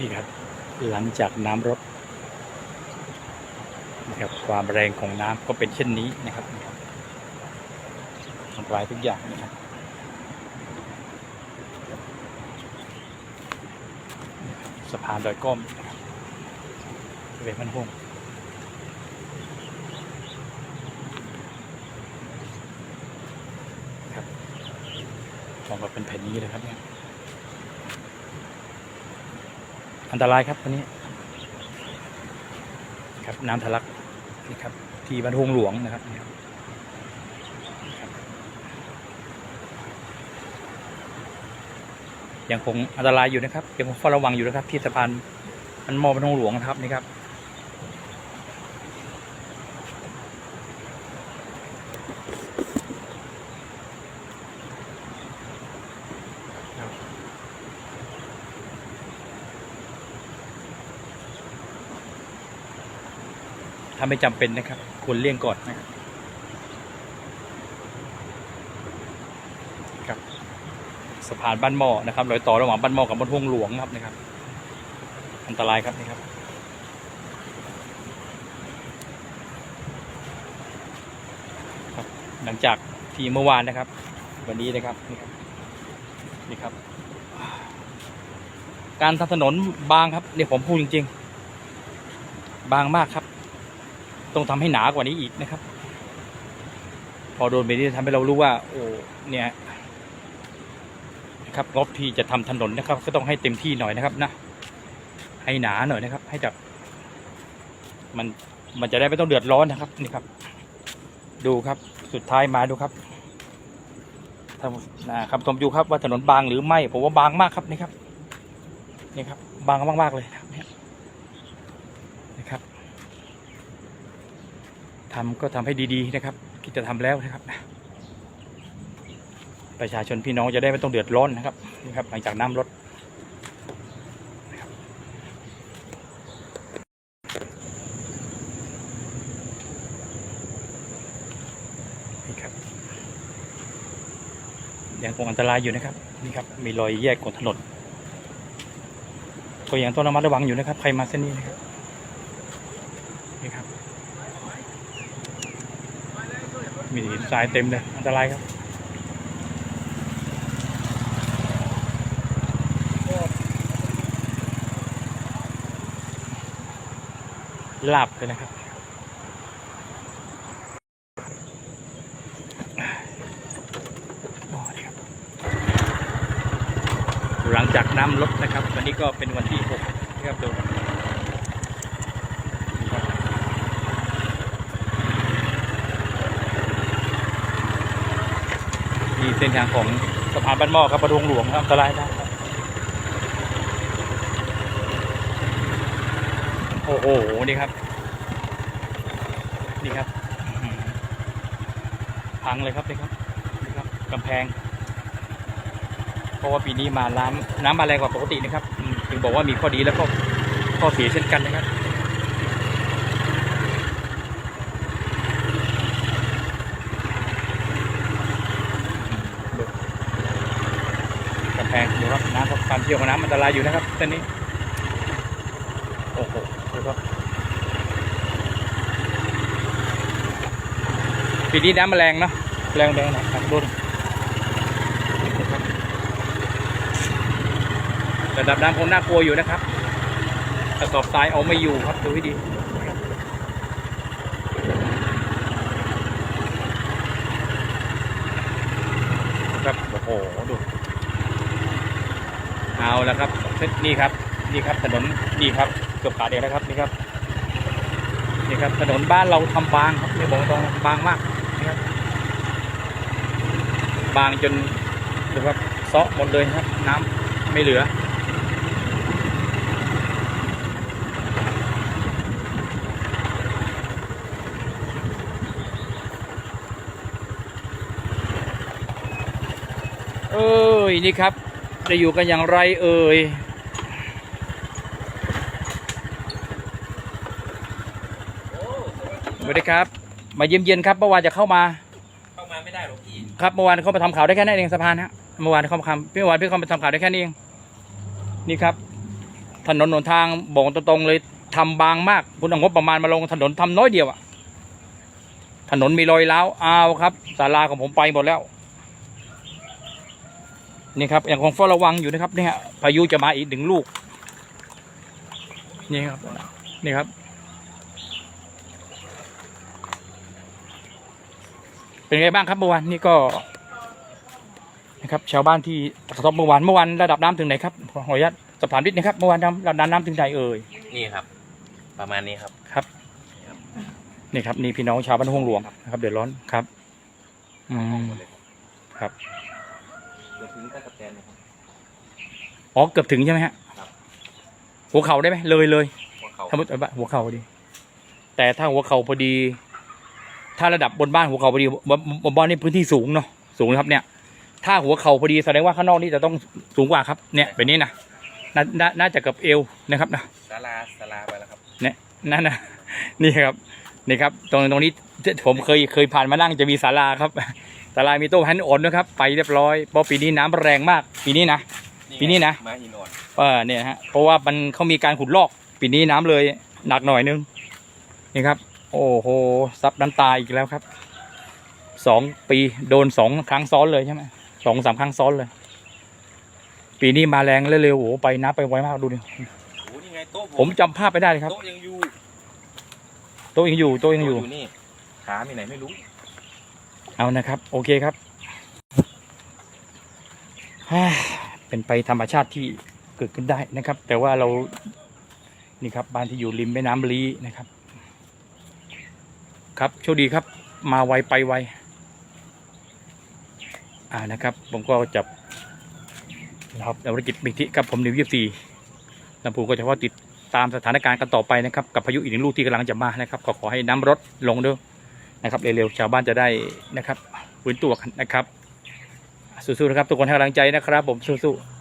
นี่ครับ หลังจากน้ำรดนะครับความแรงของน้ำก็เป็นเช่นนี้นะครับทำลายทุกอย่างนะครับสะพานดอยก้อมนะครับบริเวมันห่วงครับมองมาเป็นแผ่นนี้เลยครับเนี่ย อันตรายครับวันนี้ ครับน้ำทะลักนี่ครับ ที่บ้านฮงหลวงนะครับยังคงอันตรายอยู่นะครับยังคงเฝ้าระวังอยู่นะครับ ที่สะพานมันมอบ้านฮงหลวงนะครับนี่ครับ ถ้าไม่จำเป็นนะครับ ควรเลี่ยงก่อนนะครับครับสะพานบ้านหม้อนะครับรอยต่อระหว่างบ้านหม้อกับบ้านห่วงหลวงครับนะครับ อันตรายครับนี่ครับครับ หลังจากที่เมื่อวานนะครับ วันนี้นะครับนี่ครับนี่ครับ การทำถนนบางครับเนี่ยผมพูดจริง ๆ บางมากครับ ต้องทำให้หนากว่านี้อีกนะครับ พอโดนไปนี่ทำให้เรารู้ว่า โอ้เนี่ยนะครับงบที่จะทำถนนนะครับ ก็ต้องให้เต็มที่หน่อยนะครับนะให้หนาหน่อยนะครับ ให้แบบมันมันจะได้ไม่ต้องเดือดร้อนนะครับนี่ครับ ดูครับสุดท้ายมาดูครับท่านนะครับชมดูครับว่าถนนบางหรือไม่ผมว่าบางมากครับนี่ครับนี่ครับ บางมากๆเลยนะครับเนี่ยนะครับ ทำก็ทำให้ดีๆนะครับคิดจะทำแล้วนะครับ ประชาชนพี่น้องจะได้ไม่ต้องเดือดร้อนนะครับนี่ครับหลังจากน้ำลดนี่ครับยังคงอันตรายอยู่นะครับนี่ครับมีรอยแยกของถนนก็ยังต้องระมัดระวังอยู่นะครับ ใครมาเส้นนี้นะครับนี่ครับ มีหินทรายเต็มเลย อันตรายครับหลาบเลยนะครับ หลังจากน้ำลดนะครับ วันนี้ก็เป็นวันที่หกนะครับดูครับนี่ครับ มีเส้นทางของสะพานบ้านหม้อครับประทงหลวงครับอันตรายมากครับโอ้โหนี่ครับ นี่ครับพังเลยครับนี่ครับนี่ครับกำแพง เพราะว่าปีนี้มาน้ำน้ำมาแรงกว่าปกตินะครับ ถึงบอกว่ามีข้อดีแล้วก็ข้อเสียเช่นกันนะครับ ดูกำแพงดูครับน้ำครับความ เชี่ยวของน้ำอันตรายอยู่นะครับเส้นนี้ โอ้โหดูครับปีนี้น้ำมาแรงเนาะแรงแรงหน่อยครับดูระดับน้ำคงน่ากลัวอยู่นะครับกระสอบทรายเอาไม่อยู่ครับดูให้ดีครับโอ้โหดู เอาแล้วครับนี่ครับนี่ครับถนนนี่ครับเกือบขาดเองแล้วครับนี่ครับนี่ครับถนนบ้านเราทำบางครับนี่บอกตรงบางมากนี่ครับบางจนดูครับซาะหมดเลยครับ น้ำไม่เหลือเอ้ยนี่ครับ จะอยู่กันอย่างไรเอ่ยสวัสดีครับ มาเยี่ยมเยียนครับเมื่อวานจะเข้ามา เข้ามาไม่ได้หรอกพี่ ครับเมื่อวานเขามาทำข่าวได้แค่นั้นเองสะพานฮะเมื่อวานเขามาทำเมื่อวานพี่เขามาทำข่าวได้แค่นี้เองนี่ครับ ถนนหนทางบอกตรงๆเลยทำบางมากคุณเอางบประมาณมาลงถนนทำน้อยเดียวอะถนนมีรอยร้าวอ้าวครับศาลาของผมไปหมดแล้ว นี่ครับอย่างของเฝ้าระวังอยู่นะครับเนี่ยพายุจะมาอีกหนึ่งลูก นี่ครับ นี่ครับ เป็นไงบ้างครับเมื่อวานนี่ก็นะครับชาวบ้านที่กระทบเมื่อวานเมื่อวานระดับน้ำถึงไหนครับขออนุญาตสอบถามนิดนะครับเมื่อวานน้ำระดับน้ำถึงไหนเอ่ยนี่ครับ ประมาณนี้ครับครับนี่ครับนี่พี่น้องชาวบ้านห้วงหลวงนะครับ เดือดร้อนครับอืมครับเดี๋ยว ถึงตะกะแตนนะครับ อ๋อเกือบถึงใช่ไหมฮะครับ หัวเข่าได้ไหมเลยเลยหัวเขาถ้ามุดหัวเข่าพอดี แต่ถ้าหัวเข่าพอดี ถ้าระดับบนบ้านหัวเข่าพอดีบนบนบ้านนี่พื้นที่สูงเนาะสูงนะครับเนี่ย ถ้าหัวเข่าพอดีแสดงว่าข้างนอกนี่จะต้องสูงกว่าครับ เนี่ยแบบนี้นะนานาน่าจะเกับเอวนะครับนะศาลาศาลาไปแล้วครับนั่นนะนี่ครับนี่ครับ ตรงตรงนี้ผมเคยเคยผ่านมานั่งจะมีศาลาครับ ศาลามีโต๊ะฮันโอนนะครับ ไปเรียบร้อยเพราะปีนี้น้ำแรงมาก ปีนี้นะ ปีนี้นะมาหินอ่อนเออเนี่ยฮะเพราะว่ามันเขามีการขุดลอก ปีนี้น้ำเลยหนักหน่อยนึงนี่ครับ โอ้โหซับน้ำตาอีกแล้วครับสองปีโดนสองครั้งซ้อนเลยใช่ไหมสองสามครั้งซ้อนเลย ปีนี้มาแรงเร็วๆโอ้โหไปน้ำไปไวมากดูดิโอ้นี่ไงโต๊ะผมจำภาพไปได้เลยครับโต๊ะยังอยู่โต๊ะยังอยู่โต๊ะยังอยู่โต๊ะนี่ขามีไหนไม่รู้ เอานะครับ โอเคครับ เป็นไปธรรมชาติที่เกิดขึ้นได้นะครับ แต่ว่าเรานี่ครับบ้านที่อยู่ริมแม่น้ำลีนะครับ ครับโชคดีครับ มาไวไปไวอ่านะครับ ผมก็จับนะครับภารกิจบิทิกับผมนิวยี่สี่ลำพูนก็จะว่าติดตามสถานการณ์กันต่อไปนะครับ กับพายุอีกหนึ่งลูกที่กำลังจะมานะครับก็ขอให้น้ำลดลงเด้อ นะครับเร็วๆชาวบ้านจะได้นะครับฟื้นตัวกันนะครับสู้ๆนะครับทุกคนให้กำลังใจนะครับ ผมสู้ๆ